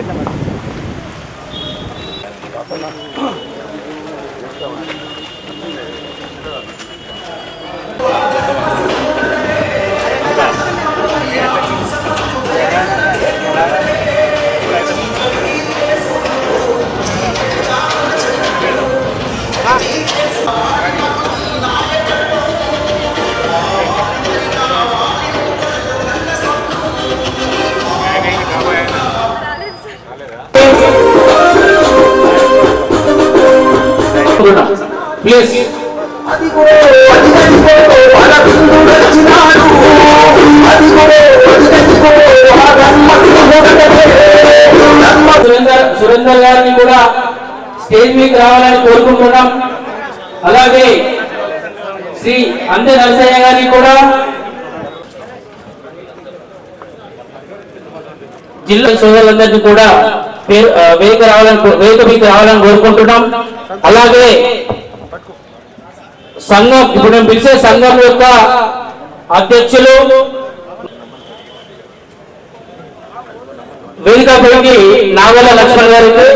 ver la please అదిగో వచ్చినాడు. సురేందర్ సురేందర్ గారిని కూడా స్టేజ్ మీద రావాలని కోరుకుంటున్నాం. అలాగే శ్రీ అందే నరసయ్య గారిని కూడా జిల్లా సోదరులందరినీ కూడా వేదిక రావాలని వేదిక మీకు రావాలని కోరుకుంటున్నాం. అలాగే సంఘం ఇప్పుడు నేను పిలిచే సంఘం యొక్క అధ్యక్షులు వేదిక పైకి నాగల లక్ష్మణ్ గారికి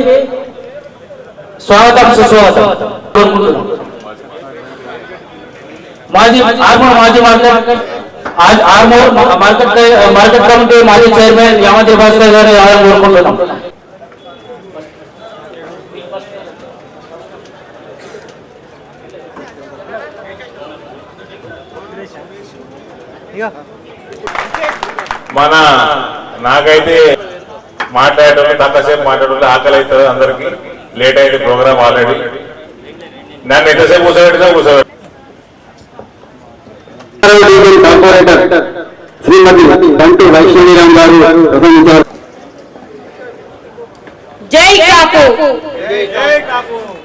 స్వాగతం సుస్వాగతం. మాజీ ఆర్మూర్ మాజీ market Armoor market market committee మాజీ చైర్మన్ యామతి భాస్కర్ గారు రావాలని కోరుకుంటున్నాం. మన నాకైతే మాట్లాడటం తక్కువసేపు మాట్లాడటం ఆకలి అవుతుంది అందరికి. లేట్ అయింది ప్రోగ్రామ్ ఆల్రెడీ. నన్ను ఎంతసేపు కూర్చోబెట్టినా కూర్చోబెట్టి శ్రీమతి గారు ప్రసంగించారు జై కాపు.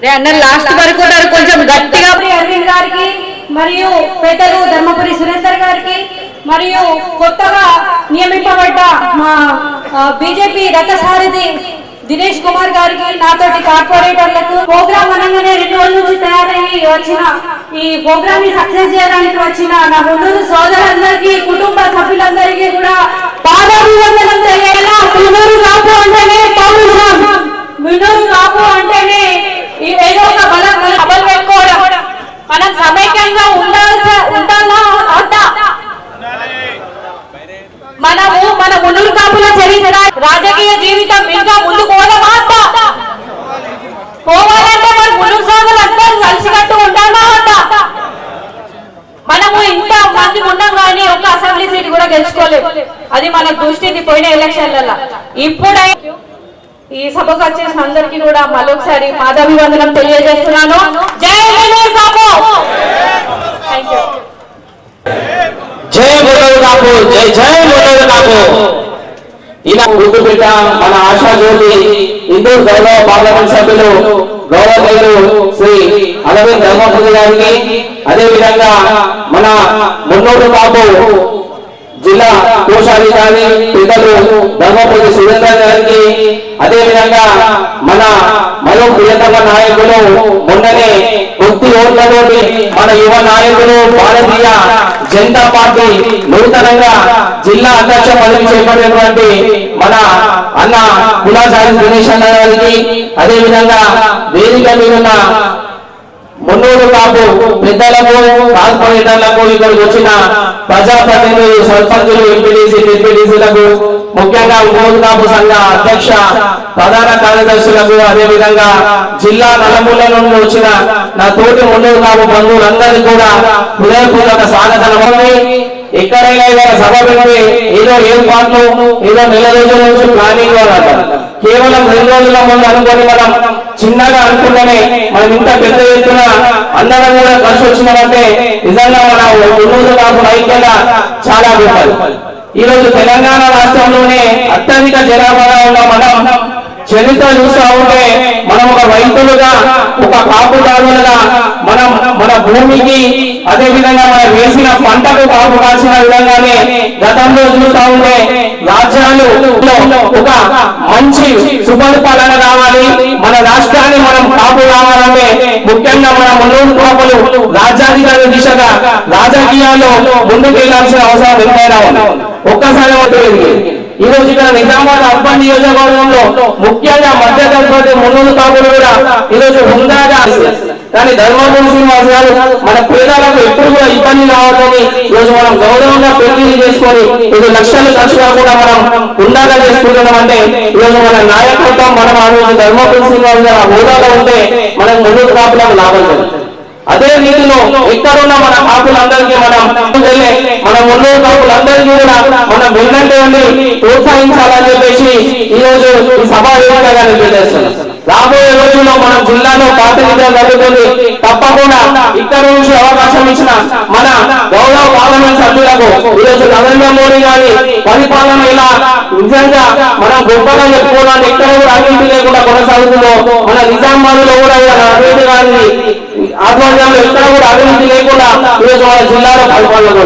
రే అన్న లాస్ట్ వరకు కొంచెం గట్టిగా అరవింద్ గారికి మరియు పెద్దలు ధర్మపురి సురేందర్ గారికి మరియు కొత్తగా నియమింపబడ్డ మా బీజేపీ రథసారథి దినేష్ కుమార్ గారికి నాతోటి కార్పొరేటర్లకు ప్రోగ్రామ్ అనగానే రెండు రోజుల నుంచి తయారయ్యి వచ్చిన ఈ ప్రోగ్రామ్ని సక్సెస్ చేయడానికి వచ్చిన నా ముందు సోదరులందరికీ కుటుంబ సభ్యులందరికీ కూడా పాదాభివందనం తెలియాలా పునరు కాపు అంటేనే పౌరుషం వినోద్ బాబు అంటేనే ఈ ఏదో ఒక బలం సభలు పెట్టుకోవడం మనం సమైక్యంగా ఉండాల్సి ఉండాలా వద్దా మనము మన మునులు కాపుల చరిత్ర రాజకీయ జీవితం ఇంకా ముందు పోదామా వద్దా? పోవాలంటే మన మునులు సోదరులు అందరూ కలిసికట్టు ఉండాలా వద్దా? మనము ఇంత మంది ఉన్నాం కానీ ఒక అసెంబ్లీ సీట్ కూడా గెలుచుకోలేదు అది మన దృష్టిని పోయిన ఎలక్షన్లలో. ఇప్పుడై ఈ సభకు వచ్చేసిన అందరికి కూడా మరొకసారి పాదాభివందనం తెలియజేస్తున్నాను. జై వినోద్ బాబు జై బోధవ్ కాపు! జై జై బోధవ్ కాపు! ఇలా గుర్తుపెట్ట మన ఆశా జ్యోతి హిందూ గౌరవ పార్లమెంట్ సభ్యులు గౌరవనీయులు శ్రీ అరవింద్ ధర్మపతి గారికి అదే విధంగా మన మున్నోడు బాబు జిల్లా కోశాధికారి పెద్దలు ధర్మపతి సురేంద్ర గారికి అదే విధంగా మన మరో ప్రియతమ నాయకులు మొన్ననే కొద్ది ఓట్లతోటి మన యువ నాయకులు భారతీయ జనతా పార్టీ నూతనంగా జిల్లా అధ్యక్ష పదవి చేపట్టినటువంటి మన అన్న కులాచారి గణేష్ అన్న గారికి అదే విధంగా వేదిక మీద ఉన్న మున్నూరు కాపు పెద్దలకు కార్పొరేటర్లకు ఇక్కడికి వచ్చిన ప్రజాప్రతినిధులు సర్పంచులు ఎంపీడీసీ డిప్యూటీసీలకు ముఖ్యంగా మున్నూరు కాపు సంఘ అధ్యక్ష ప్రధాన కార్యదర్శులకు అదేవిధంగా జిల్లా నలుమూల నుండి వచ్చిన నా తోటి మున్నూరు కాపు బంధువులందరికీ కూడా హృదయపూర్వక స్వాగతం. ఎక్కడైనా సభ పెట్టి ఏదో ఏర్పాట్లు ఏదో నెల రోజుల నుంచి ప్లానింగ్ అంటారు కేవలం రెండు రోజుల ముందు అనుకొని మనం చిన్నగా అనుకుంటేనే మనం ఇంత పెద్ద ఎత్తున అందరం కూడా కలిసి వచ్చినామంటే నిజంగా మన ఉన్నూరు కాపు ఐక్యత చాలా గొప్పది. ఈ రోజు తెలంగాణ రాష్ట్రంలోనే అత్యధిక జనాభా ఉన్న మనం చరిత్ర చూస్తా ఉంటే మనం ఒక రైతులుగా ఒక కాపుదారులుగా మనం మన భూమికి అదే విధంగా మనం వేసిన పంటకు కాపు కాల్సిన విధంగానే గతంలో చూస్తా ఉంటే రాజ్యాలు ఒక మంచి సుపరిపాలన కావాలి. మన రాష్ట్రాన్ని మనం కాపు కావాలంటే ముఖ్యంగా మన మున్నూరు కాపులు రాజ్యాధికారి దిశగా రాజకీయాల్లో ముందుకు వెళ్ళాల్సిన అవసరం ఎంతైనా ఒక్కసారి ఉంటుంది ఈ రోజు ఇక్కడ నిజామాబాద్ అర్బన్ నియోజకవర్గంలో ముఖ్యంగా మధ్యతరగతి తరగతి మున్నూరు కాపులు కూడా ఈరోజు హుందాగా కానీ ధర్మపురి శ్రీనివాస్ గారు మన పేదలకు ఎప్పుడు కూడా ఇబ్బంది రావద్దని ఈరోజు మనం గౌరవంగా పెళ్ళి చేసుకొని ఇది లక్షలు ఖర్చుగా కూడా మనం హుందాగా చేసుకుంటున్నాం అంటే ఈరోజు మన నాయకత్వం మనం ఆ రోజు ధర్మపురి శ్రీనివాస్ గారు ఆ హోదాలో ఉంటే మనం ముందుకు కాపులకు లాభం జరుగుతుంది అదే రీతిలో ఎక్కడున్న మన కాపులందరికీ మనం వెళ్ళే మన మున్నూరు కాపులందరికీ కూడా మనం వెళ్ళండి ఉండి ప్రోత్సహించాలని చెప్పేసి ఈ రోజు ఈ సభా వేదికగా తెలియజేస్తున్నాం రాబోయే రోజుల్లో మన జిల్లాలో ప్రాతినిధ్యం జరుగుతుంది. తప్పకుండా ఇక్కడ నుంచి అవకాశం ఇచ్చిన మన గౌరవ పార్లమెంట్ సభ్యులకు ఈరోజు నరేంద్ర మోడీ గారి పరిపాలన ఇలా నిజంగా మనం గొప్పగా చెప్పుకోవడానికి ఎక్కడ కూడా అవినీతి లేకుండా కొనసాగుతుందో మన నిజామాబాద్లో కూడా ఇలా అవినీతి గారిని ఆధ్వర్యంలో ఎక్కడ కూడా అభివృద్ధి లేకుండా ఈరోజు మన జిల్లాలో పరిపాలన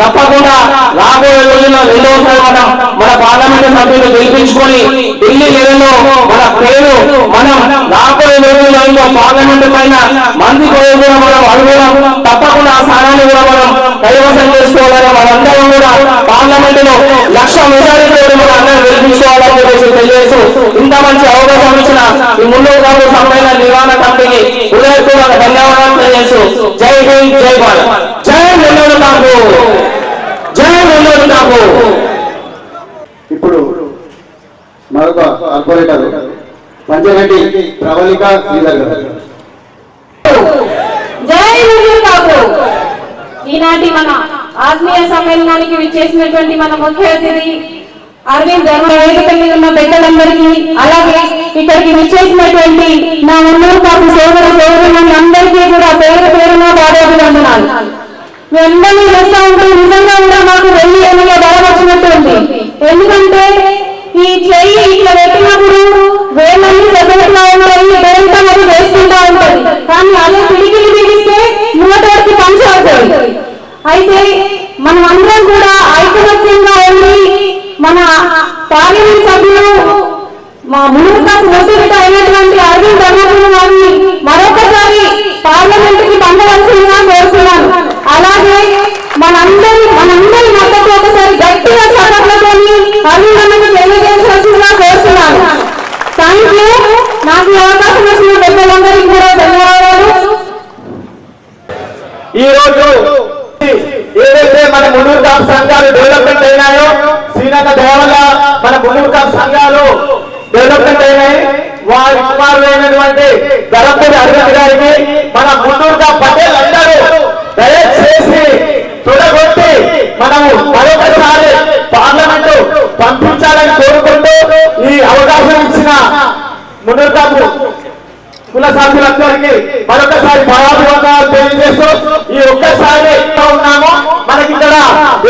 తప్పకుండా రాబోయే రోజుల్లో రెండవసారి మనం మన పార్లమెంట్ సభ్యులు గెలిపించుకొని ఢిల్లీ లెవెల్లో మన పేరు మనం రాబోయే రోజుల్లో ఇంకో పార్లమెంట్ పైన మంది కూడా మనం అడుగుదాం. తప్పకుండా ఆ స్థానాన్ని కూడా మనం కైవసం చేసుకోవాలని మనందరం కూడా పార్లమెంట్లో లక్ష మెజారిటీ మన అందరం గెలిపించుకోవాలని చెప్పేసి తెలియజేస్తూ ఇంత మంచి అవకాశం ఇచ్చిన ఈ ముందు కాపు సమ్మేళన నిర్వహణ కమిటీకి హృదయపూర్వక తెలియజేస్తూ జై హింద్ జై భారత్. జై మున్నూరు కాపు జై మున్నూరు కాపు ఇప్పుడు మరొక కార్పొరేటర్ పంచగడ్డి ప్రవళిక శ్రీధర్ గారు. జై కాపు ఈనాటి మన ఆత్మీయ సమ్మేళనానికి విచ్చేసినటువంటి మన ముఖ్య అతిథి అరవింద్ ధర్మ వేదిక మీద ఉన్న పెద్దలందరికీ అలాగే ఇక్కడికి విచ్చేసినటువంటి నా మున్నూరు కాపు సోదర సోదరులను అందరికీ కూడా పేరు పేరున పాదాభివందనాలు. మేమందరినీ చేస్తా ఉంటే నిజంగా కూడా మాకు వెళ్ళి ఎన్నిగా బలం వచ్చినట్టుంది. ఎందుకంటే ఈ చెయ్యి ఇట్లా పెట్టినప్పుడు వేలన్నీ సెపరేట్గా ఉంటాయి వేలంతా మరి వేసుకుంటా ఉంటుంది. కానీ అదే పిడికిలు బిగిస్తే మూటకి పంచ అవుతుంది అయితే మనం అందరం కూడా మన పార్లమెంట్ సభ్యులు మా మునుపు మోటివేట్ అయినటువంటి అరవింద్ ధర్మపురం గారిని మరొకసారి పార్లమెంట్కి పంపవలసిందిగా కోరుతున్నాను. అలాగే మనందరి మనందరి మద్దతు ఒకసారి గట్టిగా చదవలతోని అరవింద్ అన్నకి తెలియజేయాల్సిందిగా కోరుతున్నాను. థ్యాంక్ యూ నాకు ఈ అవకాశం వచ్చిన పెద్దలందరికీ కూడా ధన్యవాదాలు. ఈ రోజు ఏదైతే మన మున్నూరు సంఘాలు డెవలప్మెంట్ అయినాయో శ్రీలంక దేవల మన మున్నూరు సంఘాలు డెవలప్మెంట్ అయినాయి. వారి కుమారులైనటువంటి ధరపూడి అరవింద్ గారికి మన మున్నూరు పటేల్ అందరూ దయచేసి తొడగొట్టి మనము మరొకసారి పార్లమెంటు పంపించాలని కోరుకుంటూ ఈ అవకాశం ఇచ్చిన మున్నూరు కుల సభ్యులందరికీ మరొకసారి భావాభివందనాలు తెలియజేస్తూ ఈ ఒక్కసారి ఎక్కడ ఉన్నామో మనకి ఇక్కడ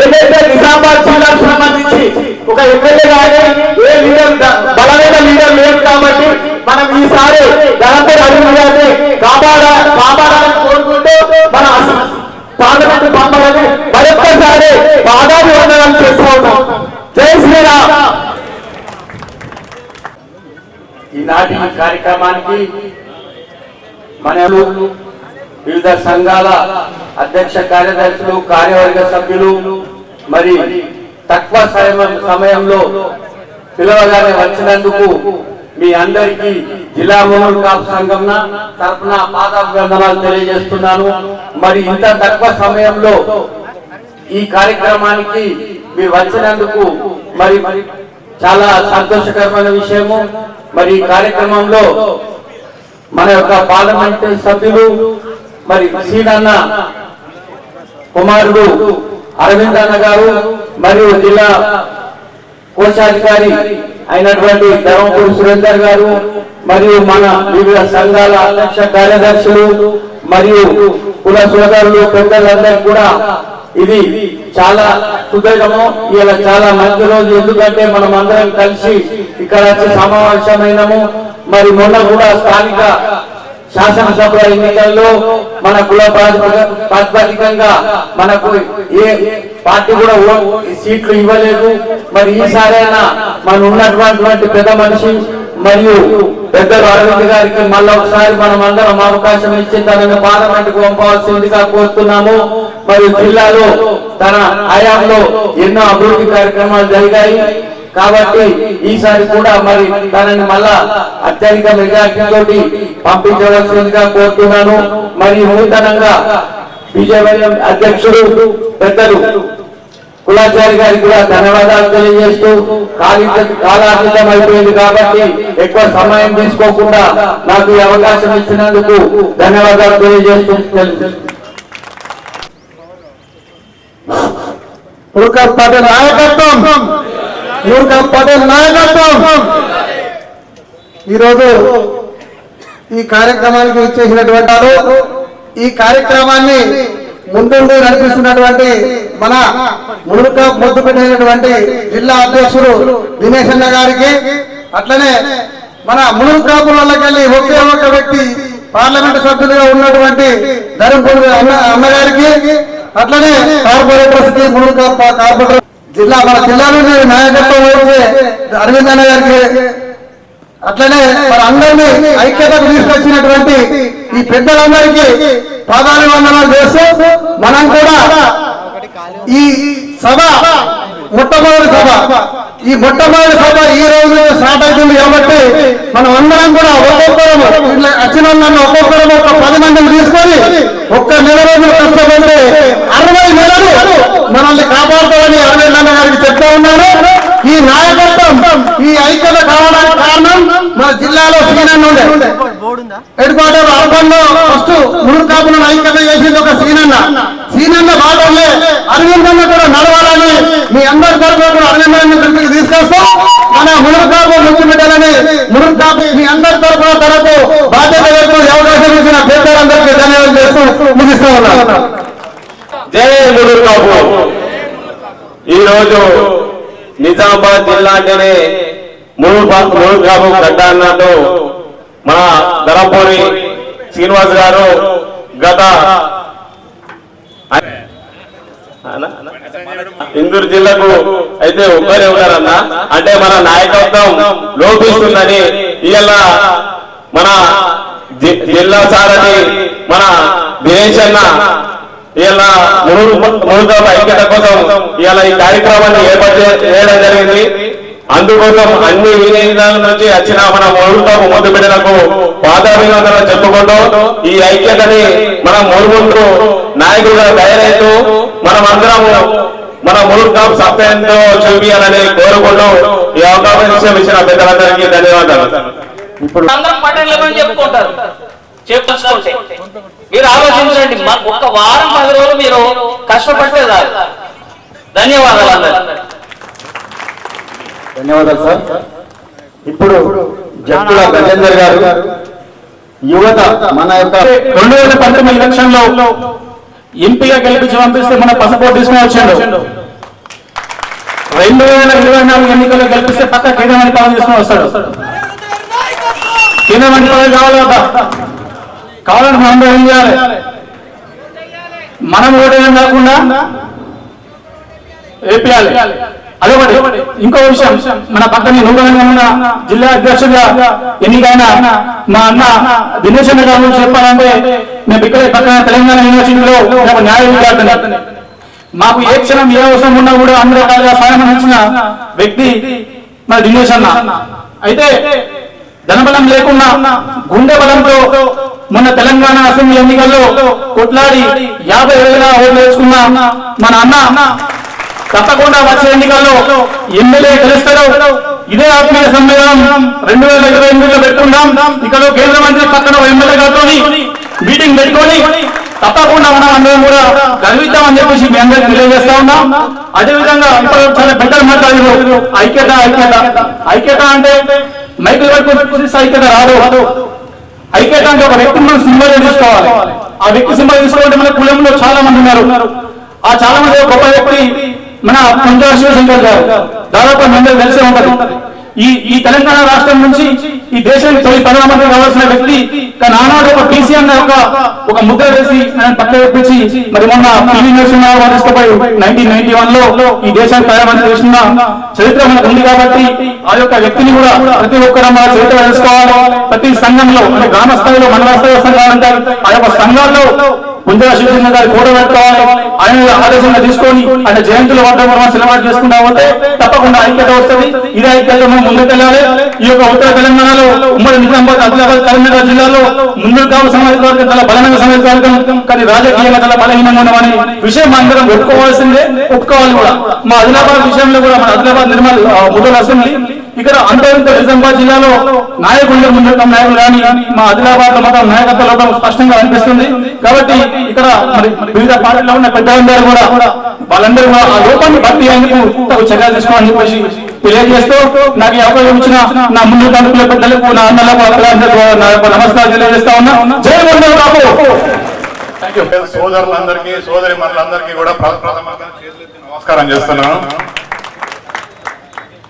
ఏదైతే నిజామాబాద్ జిల్లాకు సంబంధించి ఒక ఎమ్మెల్యే కానీ ఏ లీడర్ బలమైన లీడర్ లేదు కాబట్టి మనం ఈసారి ధనంతో అడుగు కాపాడ కాపాడాలని కోరుకుంటూ మన పార్లమెంట్ పంపాలని మరొక్కసారి పాదాభివందనాలు చేస్తూ ఉన్నాం. జై శ్రీరామ్. ఈనాటి ఈ కార్యక్రమానికి మన వివిధ సంఘాల అధ్యక్ష కార్యదర్శులు కార్యవర్గ సభ్యులు మరి తక్కువ సమయంలో పిలవగానే వచ్చినందుకు మీ అందరికీ జిల్లా మునూరు కాపు సంఘం తరఫున పాదాభివందనాలు తెలియజేస్తున్నాను. మరి ఇంత తక్కువ సమయంలో ఈ కార్యక్రమానికి మీరు వచ్చినందుకు మరి మరి చాలా సంతోషకరమైన విషయము. మరి ఈ కార్యక్రమంలో మన యొక్క పార్లమెంట్ సభ్యులు మరి సీనన్న కుమారుడు అరవింద్ అన్న గారు మరియు జిల్లా కోశాధికారి అయినటువంటి ధర్మపూర్ సురేందర్ గారు మరియు మన వివిధ సంఘాల అధ్యక్ష కార్యదర్శులు మరియు కుల సోదరులు పెద్దలందరూ కూడా ఇది చాలా సుదీర్ఘము ఇలా చాలా మంచి రోజు. ఎందుకంటే మనం అందరం కలిసి ఇక్కడ వచ్చి సమావేశమైనము. మరి మొన్న కూడా స్థానిక శాసనసభ ఎన్నికల్లో మన కుల ప్రాతిపదికంగా మనకు ఏ పార్టీ కూడా సీట్లు ఇవ్వలేదు. మరి ఈసారైనా మన ఉన్నటువంటి పెద్ద మనిషి మరియు పెద్దలు అరవింద్ గారికి మళ్ళీ ఒకసారి మనం అందరం అవకాశం ఇచ్చి తనను పార్లమెంట్కు పంపవలసిందిగా కోరుతున్నాము. మరియు జిల్లాలో తన హయాంలో ఎన్నో అభివృద్ధి కార్యక్రమాలు జరిగాయి. కాబట్టి ఈసారి కూడా మరి తనని మళ్ళా అత్యధిక మెజార్టీ తోటి పంపించవలసిందిగా కోరుతున్నాను. మరి నూతనంగా బీజేపీ అధ్యక్షుడు పెద్దలు కులాచారి గారికి కూడా ధన్యవాదాలు తెలియజేస్తూ కాలాతీతం అయిపోయింది కాబట్టి ఎక్కువ సమయం తీసుకోకుండా నాకు ఈ అవకాశం ఇచ్చినందుకు ధన్యవాదాలు తెలియజేస్తూ పటేల్ నాయకత్వం. పటేల్ నాయకత్వం. ఈరోజు ఈ కార్యక్రమానికి ఇచ్చేసినటువంటి వారు ఈ కార్యక్రమాన్ని ముందుండి నడిపిస్తున్నటువంటి మన మునుక ముద్దు పెట్టినటువంటి జిల్లా అధ్యక్షుడు దినేష్ అన్న గారికి అట్లనే మన మునుకాపులకెళ్ళి ఒకే ఒక వ్యక్తి పార్లమెంట్ సభ్యులుగా ఉన్నటువంటి ధర్మపూడి అన్న అన్నగారికి అట్లనే కార్పొరేటర్ సిటీ మునుక కార్పొరేటర్ జిల్లా మన జిల్లాలోని నాయకత్వం అరవింద్ అన్న గారికి అట్లనే మన అందరినీ ఐక్యతకు తీసుకొచ్చినటువంటి ఈ పెద్దలందరికీ పాదాభివందనాలు చేస్తూ మనం కూడా ఈ సభ మొట్టమొదటి సభ ఈ మొట్టమొదటి సభ ఈ రోజు స్టార్ట్ అవుతుంది కాబట్టి మనం అందరం కూడా ఒక్కొక్కరము ఇట్లా వచ్చిన వాళ్ళని ఒక పది మందిని తీసుకొని ఒక్క నెల రోజులు కష్టపడితే అరవై నెలలు మనల్ని కాపాడుతామని అరవై నెలల గారికి చెప్తా ఉన్నాను ఈ నాయకత్వం ఈ ఐక్యత కావడానికి కారణం మన జిల్లాలో సీనన్ ఉండే హెడ్ క్వార్టర్ అర్బన్లో ఫస్ట్ మురుగు కాపులను ఐక్యత చేసింది ఒక సీనన్న సీనన్న బాటలే అరవింద్ అన్న కూడా నడవాలని మీ అందరి తరఫున కూడా అరవింద్ అన్న దృష్టికి తీసుకొస్తాం మన మురుగు కాపు ముక్కు బిడ్డలని మురుగు కాపు మీ అందరి తరఫున తరపు బాధ్యత వైపు ఈ అవకాశం ఇచ్చిన పెద్దలందరికీ ధన్యవాదాలు చేస్తూ ముగిస్తా ఉన్నాను జై మురుగు కాపు ఈ నిజామాబాద్ జిల్లా అంటేనే మురుగు మురుగు కాపు గడ్డ అన్నట్టు మన ధరపూరి శ్రీనివాస్ గారు గత ఇందూరు జిల్లాకు అయితే ఒక్కరే ఉన్నారన్న. అంటే మన నాయకత్వం లోపిస్తుందని ఇలా మన జిల్లా సార్ అని మన దినేష్ అన్న ఇవాళ మునుగు మునుగు ఐక్యత కోసం ఇవాళ ఈ కార్యక్రమాన్ని ఏర్పాటు చేయడం జరిగింది. అందుకోసం అన్ని వినియోగాల నుంచి వచ్చిన మన మునుగుతాపు ముందు బిడ్డలకు పాదాభివందనలు చెప్పుకుంటూ ఈ ఐక్యతని మన మురుగుంటూ నాయకులుగా తయారైతూ మనం అందరము మన మునుగు కాపు సత్యంతో చూపించాలని కోరుకుంటూ ఈ అవకాశం ఇచ్చిన పెద్దలందరికీ ధన్యవాదాలు. ఇప్పుడు అందరం చెప్పుకుంటారు? చెప్పుకుంటే. మీరు ఆలోచించండి మా- ఒక్క వారం పది రోజులు మీరు కష్టపడితే చాలు ధన్యవాదాలు అందరు ధన్యవాదాలు సార్. ఇప్పుడు జట్టుల గజేందర్ గారు యువత మన యొక్క రెండు వేల పంతొమ్మిది ఎలక్షన్లో ఎంపీగా గెలిపించి పంపిస్తే మన పసపోర్ట్ తీసుకుని వచ్చాడు. రెండు వేల ఇరవై నాలుగు ఎన్నికల్లో గెలిపిస్తే పక్క మంత్రి పదవి తీసుకుని వస్తాడు. కేంద్ర మంత్రి పదవి కావాలి కదా కావాలని మనం ఏం చేయాలి? మనం ఓటేయడం కాకుండా వేపియాలి. అదొకటి. ఇంకో విషయం మన పక్కన నూతనంగా ఉన్న జిల్లా అధ్యక్షుడిగా ఎన్నికైన మా అన్న దినేష్ అన్న గారు చెప్పాలంటే మేము ఇక్కడ పక్కన తెలంగాణ యూనివర్సిటీలో మేము న్యాయ విద్యార్థిని. మాకు ఏ క్షణం ఏ అవసరం ఉన్నా కూడా అందరూ రకాలుగా సాయం అందించిన వ్యక్తి మన దినేష్ అన్న. అయితే ధనబలం లేకుండా గుండె బలంతో మన తెలంగాణ అసెంబ్లీ ఎన్నికల్లో కొట్లాడి యాభై వేల ఓట్లు వేసుకున్న మన అన్న తప్పకుండా వచ్చే ఎన్నికల్లో ఎమ్మెల్యే గెలుస్తారు ఇదే ఆత్మీయ సమ్మేళనం. రెండు వేల ఇరవై ఎనిమిదిలో పెట్టుకుందాం. ఇక్కడ కేంద్ర మంత్రి పక్కన ఎమ్మెల్యే గారితో మీటింగ్ పెట్టుకొని తప్పకుండా మనం అందరం కూడా గర్విద్దామని చెప్పేసి మీ అందరికి తెలియజేస్తా ఉన్నాం. అదే విధంగా ఇప్పుడు చాలా బెటర్ మాట్లాడారు ఐక్యత ఐక్యత. ఐక్యత అంటే మైకులు పెట్టుకుని ఐక్యత రాదు. ఐక్యత అంటే ఒక వ్యక్తిని మనం సింబల్ తీసుకోవాలి. ఆ వ్యక్తి సింబల్ తీసుకోవాలంటే మన కులంలో చాలా మంది ఉన్నారు. ఆ చాలా మంది గొప్ప వ్యక్తి మన పంజాబ్ శివశంకర్ గారు. దాదాపు మంది తెలిసే ఉంటది. ఈ ఈ తెలంగాణ రాష్ట్రం నుంచి ఈ దేశానికి తొలి ప్రధానమంత్రి కావాల్సిన వ్యక్తి కానీ ఆనాడు ఒక బీసీ యొక్క ఒక ముద్ర వేసి ఆయన పక్క తెప్పించి మరి మొన్న పివి నరసింహారావు గారు నైన్టీన్ నైన్టీ వన్లో ఈ దేశానికి ప్రధానమంత్రి చేసిన చరిత్ర మనకు ఉంది కాబట్టి ఆ యొక్క వ్యక్తిని కూడా ప్రతి ఒక్కరు మన చరిత్ర తెలుసుకోవాలి. ప్రతి సంఘంలో గ్రామ స్థాయిలో మండల స్థాయిలో సంఘాలు అంటారు ఆ యొక్క సంఘాల్లో ముందుగా శివచంద్ర గారి కూడ పెట్టుకోవాలి ఆయన ఆదేశంగా తీసుకొని ఆయన జయంతుల వద్ద మనం సెలబ్రేట్ చేసుకుంటా పోతే తప్పకుండా ఐక్యత వస్తుంది. ఇదే ఐక్యత మనం ముందుకెళ్ళాలి. ఈ యొక్క ఉత్తర తెలంగాణలో ఉమ్మడి నిజామాబాద్ ఆదిలాబాద్ కరీంనగర్ జిల్లాలో ముందుకు కావాలి సమాజ వర్గం చాలా బలమైన సమాజ వర్గం కానీ రాజకీయంగా చాలా బలహీనంగా ఉన్నామని విషయం అందరం ఒప్పుకోవాల్సిందే. ఒప్పుకోవాలి కూడా. మా ఆదిలాబాద్ విషయంలో కూడా మన ఆదిలాబాద్ నిర్మల్ ఆ, అసెంబ్లీ ఇక్కడ అంతరింత నిజామాబాద్ జిల్లాలో నాయకులు ముందు నాయకులు కానీ మా ఆదిలాబాద్లో మాత్రం నాయకత్వ లోపం స్పష్టంగా అనిపిస్తుంది కాబట్టి ఇక్కడ మరి వివిధ పార్టీలో ఉన్న పెద్దలందరూ కూడా వాళ్ళందరూ కూడా ఆ లోపాన్ని భర్తీ అయ్యేందుకు తగు చర్యలు తీసుకోవాలని చెప్పేసి తెలియజేస్తూ నాకు ఈ అవకాశం ఇచ్చిన నా ముందు తణుకుల పెద్దలకు నా అన్నలకు అక్కలందరికీ నా యొక్క నమస్కారం తెలియజేస్తా ఉన్నా. జై మండల బాబు! సోదరులందరికీ సోదరి మనులందరికీ కూడా ప్రథమంగా నమస్కారం చేస్తున్నాను.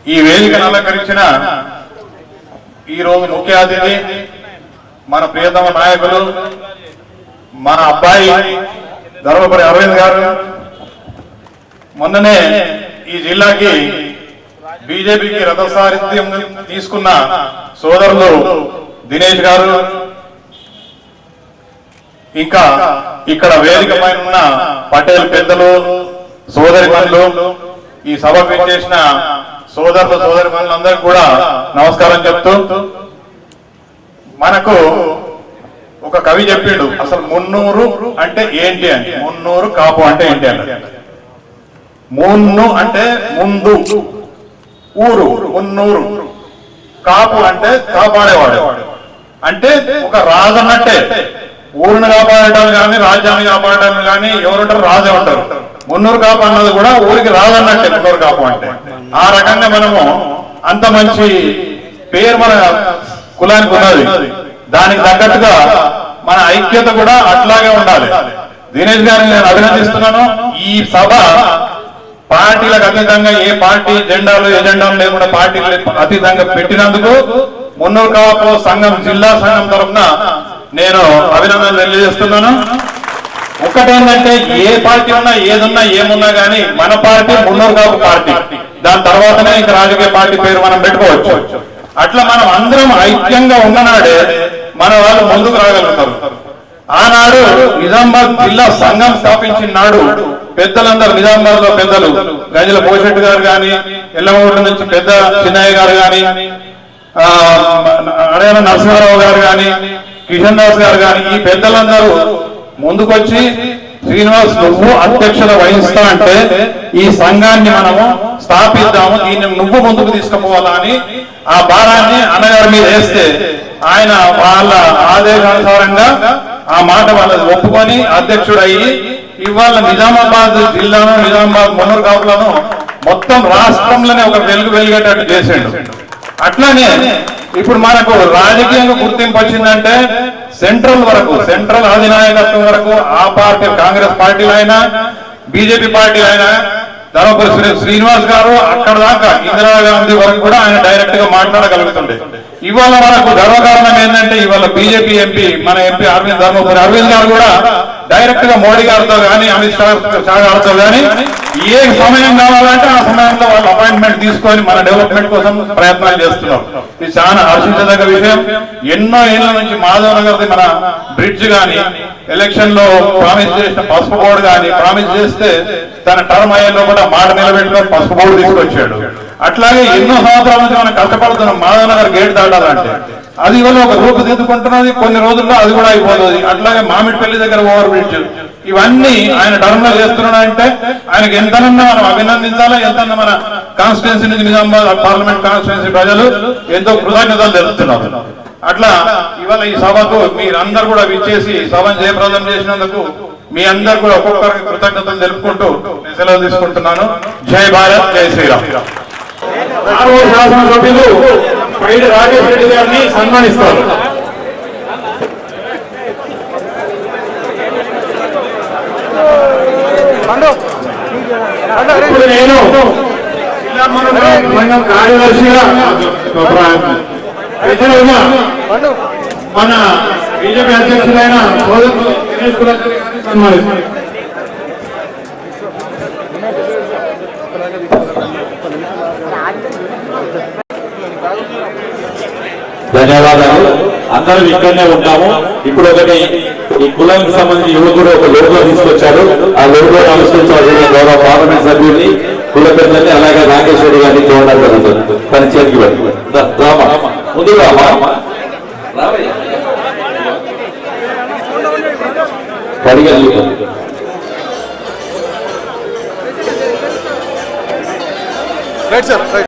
ఈ వేదికను అలంకరించిన ఈ రోజు ముఖ్య అతిథి మన ప్రియతమ నాయకులు మన అబ్బాయి ధర్మపురి అరవింద్ గారు. మొన్ననే ఈ జిల్లాకి బీజేపీకి రథసారిథ్యం తీసుకున్న సోదరులు దినేష్ గారు. ఇంకా ఇక్కడ వేదిక పైన ఉన్న పటేల్ పెద్దలు సోదరి ఈ సభకు చేసిన సోదరులు సోదరి అందరికి కూడా నమస్కారం చెప్తూ మనకు ఒక కవి చెప్పిండు అసలు మున్నూరు అంటే ఏంటి అని. మున్నూరు కాపు అంటే ఏంటి అని. మున్ను అంటే ముందు ఊరు మున్నూరు. కాపు అంటే కాపాడేవాడు. అంటే ఒక రాజు అన్నట్టే ఊరిని కాపాడటం కానీ రాజ్యాన్ని కాపాడటం కానీ ఎవరుంటారు? రాజే ఉంటారు. మున్నూరు కాపు అన్నది కూడా ఊరికి రాదన్నట్టే మున్నూరు కాపు అంటే. ఆ రకంగా మనము అంత మంచి పేరు మన కులానికి ఉన్నది. దానికి తగ్గట్టుగా మన ఐక్యత కూడా అట్లాగే ఉండాలి. దినేష్ గారిని నేను అభినందిస్తున్నాను. ఈ సభ పార్టీలకు అతీతంగా ఏ పార్టీ జెండాలు ఎజెండాలు లేకుండా పార్టీలు అతీతంగా పెట్టినందుకు మున్నూరు కాపు సంఘం జిల్లా సంఘం తరఫున నేను అభినందనలు తెలియజేస్తున్నాను. ఒకటేంటంటే ఏ పార్టీ ఉన్నా ఏదున్నా ఏమున్నా గానీ మన పార్టీ మున్నూరు కాపు పార్టీ. దాని తర్వాతనే ఇంకా రాజకీయ పార్టీ పేరు మనం పెట్టుకోవచ్చు. అట్లా మనం అందరం ఐక్యంగా ఉన్ననాడే మన వాళ్ళు ముందుకు రాగలుగుతారు. ఆనాడు నిజామాబాద్ జిల్లా సంఘం స్థాపించిన నాడు పెద్దలందరూ నిజామాబాద్లో పెద్దలు గజల పోషెట్ గారు గాని ఎల్లమూరు నుంచి పెద్ద చిన్నయ్య గారు గాని ఆ, నరసింహారావు గారు గాని కిషన్ దాస్ గారు గాని ఈ పెద్దలందరూ ముందుకొచ్చి శ్రీనివాస్ నువ్వు అధ్యక్షత వహిస్తా అంటే ఈ సంఘాన్ని మనము స్థాపిద్దాము దీన్ని నువ్వు ముందుకు తీసుకుపోవాలా అని ఆ భారాన్ని అన్నగారి మీద వేస్తే ఆయన వాళ్ళ ఆదేశానుసారంగా ఆ మాట వాళ్ళది ఒప్పుకొని అధ్యక్షుడయ్యి ఇవాళ నిజామాబాద్ జిల్లాను నిజామాబాద్ మున్నూరు కాపులను మొత్తం రాష్ట్రంలోనే ఒక వెలుగు వెలిగేటట్టు చేసిండు. అట్లానే ఇప్పుడు మనకు రాజకీయంగా గుర్తింపు వచ్చిందంటే సెంట్రల్ వరకు సెంట్రల్ అధినాయకత్వం వరకు ఆ పార్టీ కాంగ్రెస్ పార్టీలు అయినా బీజేపీ పార్టీలో అయినా ధర్మపురి శ్రీనివాస్ గారు అక్కడ దాకా ఇందిరాగాంధీ వరకు కూడా ఆయన డైరెక్ట్గా మాట్లాడగలుగుతుండే. ఇవాళ మనకు గర్వకారణం ఏంటంటే ఇవాళ బీజేపీ ఎంపీ మన ఎంపీ అరవింద్ ధర్మపురి అరవింద్ గారు కూడా డైరెక్ట్గా మోడీ గారితో కానీ అమిత్ షా షా గారితో కానీ ఏ సమయం కావాలంటే ఆ సమయంలో వాళ్ళు అపాయింట్మెంట్ తీసుకొని మన డెవలప్మెంట్ కోసం ప్రయత్నాలు చేస్తున్నారు. ఇది చాలా హర్షించదగ్గ విషయం. ఎన్నో ఏళ్ళ నుంచి మాధవ్ నగర్ మన బ్రిడ్జ్ కానీ ఎలక్షన్లో ప్రామిస్ చేసిన పసుపు బోర్డు కానీ ప్రామిస్ చేస్తే తన టర్మ్ అయ్యేలో కూడా మాట నిలబెట్టుకొని పసుపు బోర్డు తీసుకొచ్చాడు. అట్లాగే ఎన్నో సంవత్సరాల నుంచి మనం కష్టపడుతున్నాం. మాధవ్ నగర్ గేట్ దాటాలంటే. అది ఇవాళ ఒక రూపు దిద్దుకుంటున్నది కొన్ని రోజుల్లో అది కూడా అయిపోతుంది. అట్లాగే మామిడిపల్లి దగ్గర ఓవర్ బ్రిడ్జ్. ఇవన్నీ ఆయన టర్మ్ చేస్తున్నాడంటే ఆయనకి ఎంతనన్నా మనం అభినందించాలా ఎంతన్నా మన కాన్స్టిట్యున్సీ నుంచి నిజామాబాద్ పార్లమెంట్ కాన్స్టిట్యున్సీ ప్రజలు ఎంతో కృతజ్ఞతలు తెలుపుతున్నారు. అట్లా ఇవాళ ఈ సభకు మీరందరూ కూడా విచ్చేసి సభను జయప్రదం చేసినందుకు మీ అందరు కూడా ఒక్కొక్కరికి కృతజ్ఞతలు తెలుపుకుంటూ నేను సెలవు తీసుకుంటున్నాను. జై భారత్ జై శ్రీరామ్. ఆరో శాసనసభ్యులు పైడి రాజేష్ రెడ్డి గారిని సన్మానిస్తారు. ఇప్పుడు నేను జిల్లా కార్యదర్శిగా మన బీజేపీ అధ్యక్షులైన సోదరులు కులకర్ణి గారిని సన్మానిస్తారు ధన్యవాదాలు. అందరం ఇక్కడనే ఉంటాము. ఇప్పుడు ఒకటి ఈ కులానికి సంబంధించి యువకుడు ఒక లోగో తీసుకొచ్చారు. ఆ లోగో ఆవిష్కరించాల్సిన గౌరవ పార్లమెంట్ సభ్యుల్ని కుల పెద్దల్ని అలాగే నాగేశ్వరి గారిని చూడడం జరుగుతుంది. తన చేతికి పెట్టి రా- ముందు రామా. రామయ్య. Right sir